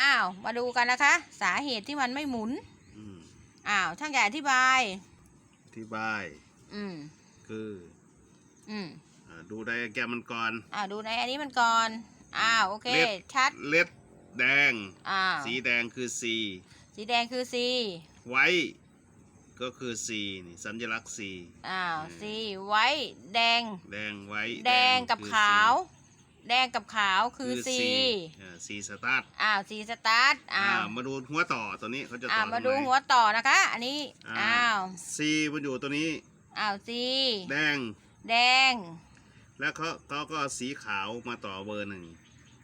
อ้าวมาดูกันนะคะ สาเหตุที่มันไม่หมุนอืมอ้าวช่างใหญ่อธิบาย อธิบายอืมคืออืมอ่าดูไดอะแกรมมันก่อน อ้าวดูในอันนี้มันก่อนอ้าวโอเค เล็บ ชัดเล็ดแดง อ้าวสีแดงคือ C สีแดงคือ C ไว้ก็คือ C นี่สัญลักษณ์ C อ้าวอืม C ไว้แดง แดงไว้แดงกับคือขาว C แดงกับขาวคือ C อ่า C สตาร์ทอ้าว C สตาร์ทอ้าวมาดูหัวต่อตัวนี้เขาจะอ้าต่วอมาตรดูงไหนหัวต่อนะคะ อันนี้อ้าว C มันอยู่ตัวนี้อ้าว C แดง แดง แล้วเขาเขาก็เอาสีขาวมาต่อเบอร์หนึ่ง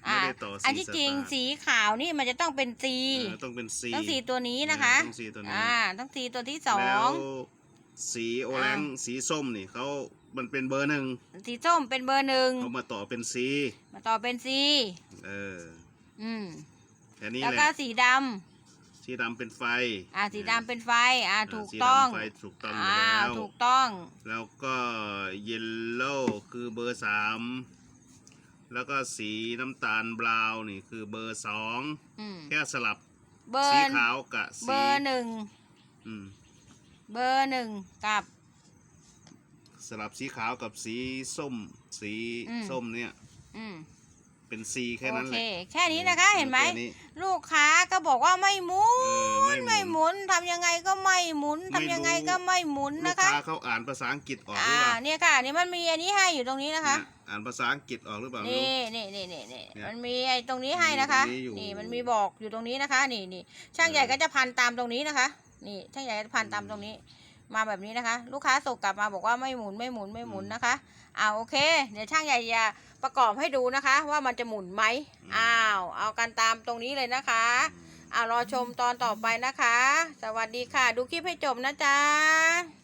อ่าไม่ได้ต่ออันสีที่สจริงตาร์ทสีขาวนี่มันจะต้องเป็น C เออต้องเป็น C ต้องสีตัวนี้นะคะเออต้องสีตัวนี้อ่าต้องสีตัวที่สอแล้วง สีโอแรงสีส้มนี่เขามันเป็นเบอร์หนึ่งสีส้มเป็นเบอร์หนึ่งเขามาต่อเป็น C มาต่อเป็น C เอออืมแค่นี้แล้วแหก็ละสีดสีดำเป็นไฟำอ่าสีดำเป็นไฟ อ่าถูกสีต้องดำไฟถูกต้องอยู่อ่าแล้วถูกต้อง แล้วก็เยลโล่คือเบอร์สามแล้วก็สีน้ำตาลบราวน์นี่คือเบอร์สองอืมแค่สลับเบอสีร์ขาวกับเบสีอร์หนึ่งอืม เบอร์หนึ่งกับ สลับสีขาวกับสีส้ม สีอืม ส้มเนี่ย อืมเป็นสีแค่โอนั้นแหเค ละแค่นี้นะคะเห็นไหมแค่นี้ลูกค้าก็บอกว่าไม่หมุเออนไม่ไม่หหมุมุนนทำยังไงก็ไม่หมุนไม่ทำยังไงรู้ก็ไม่หมุนลูนะกคะค้าเขาอ่านภาษาอังกฤษออกหรืออ่าเปล่าเนี่ยค่ะนี่มันมีอันนี้ให้อยู่ตรงนี้นะคะ เนี่ยอ่านภาษาอังกฤษออกหรือเปล่าไม่รู้ นี่นี่นี่นี่นี่เนี่ยมันมีไอ้ตรงนี้ให้นะคะ มีตรงนี้อยู่นี่มันมีบอกอยู่ตรงนี้นะคะ นี่นี่ช่างเออใหญ่ก็จะพันตามตรงนี้นะคะ นี่ช่างใหญ่จะพันตามตรงนี้ มาแบบนี้นะคะ ลูกค้าส่งกลับมาบอกว่าไม่หมุนไม่หมุนไม่หมุนนะคะอ่าโอเค เดี๋ยวช่างใหญ่จะประกอบให้ดูนะคะ ว่ามันจะหมุนไหมอ้าวเอากันตามตรงนี้เลยนะคะอืมอ่ารอชมตอนต่อไปนะคะ สวัสดีค่ะ ดูคลิปให้จบนะจ๊ะ